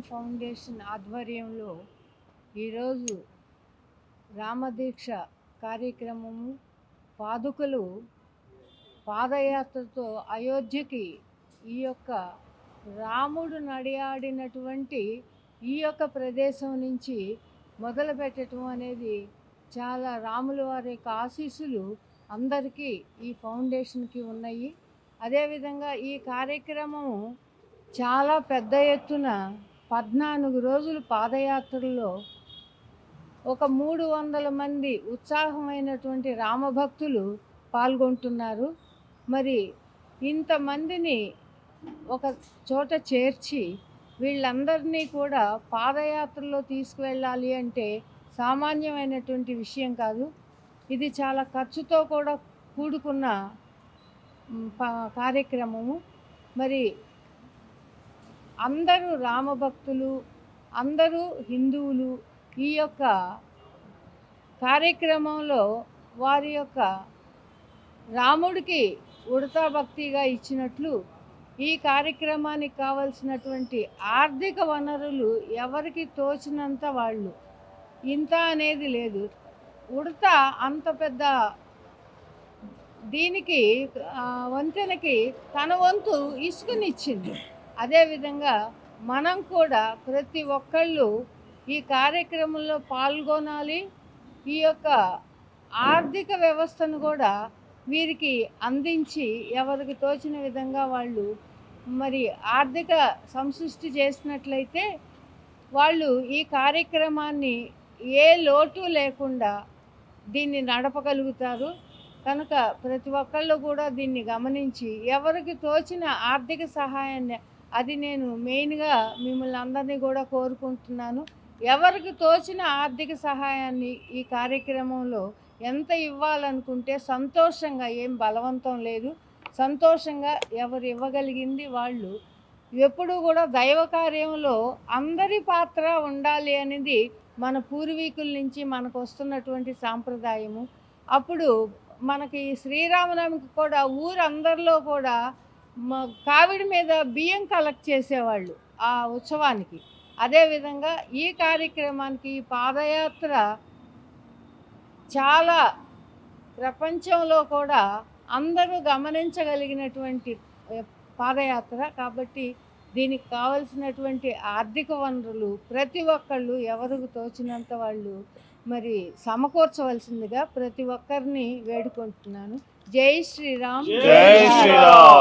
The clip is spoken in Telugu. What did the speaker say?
ఫౌండేషన్ ఆధ్వర్యంలో ఈరోజు రామదీక్ష కార్యక్రమము పాదుకలు పాదయాత్రతో అయోధ్యకి ఈ యొక్క రాముడు నడియాడినటువంటి ఈ యొక్క ప్రదేశం నుంచి మొదలు పెట్టడం అనేది చాలా రాముల వారి యొక్క ఆశీస్సులు అందరికీ ఈ ఫౌండేషన్కి ఉన్నాయి. అదేవిధంగా ఈ కార్యక్రమము చాలా పెద్ద ఎత్తున పద్నాలుగు రోజులు పాదయాత్రలో ఒక మూడు వందల మంది ఉత్సాహమైనటువంటి రామభక్తులు పాల్గొంటున్నారు. మరి ఇంతమందిని ఒక చోట చేర్చి వీళ్ళందరినీ కూడా పాదయాత్రలో తీసుకువెళ్ళాలి అంటే సామాన్యమైనటువంటి విషయం కాదు. ఇది చాలా ఖర్చుతో కూడా కూడుకున్న కార్యక్రమము. మరి అందరూ రామభక్తులు అందరూ హిందువులు. ఈ యొక్క కార్యక్రమంలో వారి యొక్క రాముడికి ఉడతా భక్తిగా ఇచ్చినట్లు ఈ కార్యక్రమానికి కావలసినటువంటి ఆర్థిక వనరులు ఎవరికి తోచినంత వాళ్ళు. ఇంత అనేది లేదు. ఉడత అంత పెద్ద దీనికి వంతెనకి తన వంతు ఇసుకనిచ్చింది. అదేవిధంగా మనం కూడా ప్రతి ఒక్కళ్ళు ఈ కార్యక్రమంలో పాల్గొనాలి. ఈ యొక్క ఆర్థిక వ్యవస్థను కూడా వీరికి అందించి ఎవరికి తోచిన విధంగా వాళ్ళు మరి ఆర్థిక సంసృష్టి చేసినట్లయితే వాళ్ళు ఈ కార్యక్రమాన్ని ఏ లోటు లేకుండా దీన్ని నడపగలుగుతారు. కనుక ప్రతి ఒక్కళ్ళు కూడా దీన్ని గమనించి ఎవరికి తోచిన ఆర్థిక సహాయాన్ని అది నేను మెయిన్గా మిమ్మల్ని అందరినీ కూడా కోరుకుంటున్నాను. ఎవరికి తోచిన ఆర్థిక సహాయాన్ని ఈ కార్యక్రమంలో ఎంత ఇవ్వాలనుకుంటే సంతోషంగా ఏం బలవంతం లేదు. సంతోషంగా ఎవరు ఇవ్వగలిగింది వాళ్ళు. ఎప్పుడూ కూడా దైవ కార్యంలో అందరి పాత్ర ఉండాలి అనేది మన పూర్వీకుల నుంచి మనకు వస్తున్నటువంటి సాంప్రదాయము. అప్పుడు మనకి శ్రీరామనవమికి కూడా ఊరందరిలో కూడా మా కావిడి మీద బియ్యం కలెక్ట్ చేసేవాళ్ళు ఆ ఉత్సవానికి. అదేవిధంగా ఈ కార్యక్రమానికి ఈ పాదయాత్ర చాలా ప్రపంచంలో కూడా అందరూ గమనించగలిగినటువంటి పాదయాత్ర. కాబట్టి దీనికి కావలసినటువంటి ఆర్థిక వనరులు ప్రతి ఒక్కళ్ళు ఎవరికి తోచినంత వాళ్ళు మరి సమకూర్చవలసిందిగా ప్రతి ఒక్కరిని వేడుకుంటున్నాను. జై శ్రీరామ్. జై శ్రీరామ్.